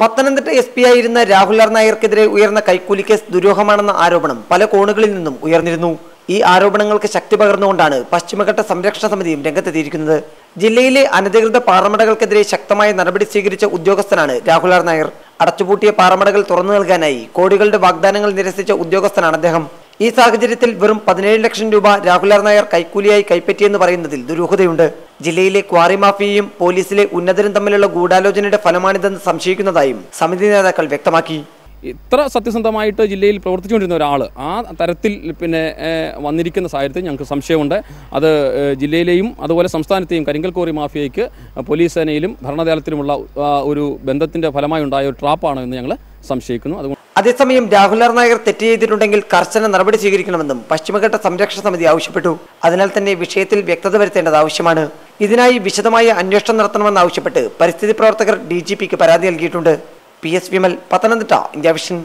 Pathanamthitta S P ആയിരുന്ന Rahul R നായർക്കെതിരെ ഉയർന്ന കൈക്കൂലി കേസ് ദുരൂഹമാണെന്ന ആരോപണം പല കോണുകളിൽ നിന്നും ഉയർന്നിരുന്നു. ഈ ആരോപണങ്ങൾക്ക് ശക്തി പകർന്നുകൊണ്ടാണ് പശ്ചിമഘട്ട സംരക്ഷണ സമിതിയും രംഗത്തെത്തിയിരിക്കുന്നത്. ജില്ലയിലെ അനധികൃത പാറമടകൾക്കെതിരെ ശക്തമായ നടപടി സ്വീകരിച്ച ഉദ്യോഗസ്ഥനാണ് രാഹുൽ ആർ നായർ. അടച്ചുപൂട്ടിയ പാറമടകൾ തുറന്നു നൽകാനായി കോടികളുടെ വാഗ്ദാനങ്ങൾ നിരസിച്ച ഉദ്യോഗസ്ഥനാണ് അദ്ദേഹം. ഈ സാഹചര്യത്തിൽ വെറും പതിനേഴ് ലക്ഷം രൂപ രാഹുൽ ആർ നായർ കൈക്കൂലിയായി കൈപ്പറ്റിയെന്ന് പറയുന്നതിൽ ദുരൂഹതയുണ്ട്. ജില്ലയിലെ ക്വാറി മാഫിയയും പോലീസിലെ ഉന്നതരും തമ്മിലുള്ള ഗൂഢാലോചനയുടെ ഫലമാണിതെന്ന് സംശയിക്കുന്നതായും സമിതി നേതാക്കൾ വ്യക്തമാക്കി. ഇത്ര സത്യസന്ധമായിട്ട് ജില്ലയിൽ പ്രവർത്തിച്ചുകൊണ്ടിരുന്ന ഒരാൾ ആ തരത്തിൽ പിന്നെ വന്നിരിക്കുന്ന സാഹചര്യത്തിൽ ഞങ്ങൾക്ക് സംശയമുണ്ട്. അത് ജില്ലയിലെയും അതുപോലെ സംസ്ഥാനത്തെയും കരിങ്കൽ കോറി മാഫിയയ്ക്ക് പോലീസ് സേനയിലും ഭരണതലത്തിലുമുള്ള ഒരു ബന്ധത്തിന്റെ ഫലമായി ഉണ്ടായ ഒരു ട്രാപ്പാണോ എന്ന് ഞങ്ങൾ സംശയിക്കുന്നു. അതുകൊണ്ട് അതേസമയം രാഹുൽ നായർ തെറ്റ് ചെയ്തിട്ടുണ്ടെങ്കിൽ കർശന നടപടി സ്വീകരിക്കണമെന്നും പശ്ചിമഘട്ട സംരക്ഷണ സമിതി ആവശ്യപ്പെട്ടു. അതിനാൽ തന്നെ വിഷയത്തിൽ വ്യക്തത വരുത്തേണ്ടത് ആവശ്യമാണ്. ഇതിനായി വിശദമായ അന്വേഷണം നടത്തണമെന്നാവശ്യപ്പെട്ട് പരിസ്ഥിതി പ്രവർത്തകർ ഡി പരാതി നൽകിയിട്ടുണ്ട്. P S Vimal Pathanamthitta India vision.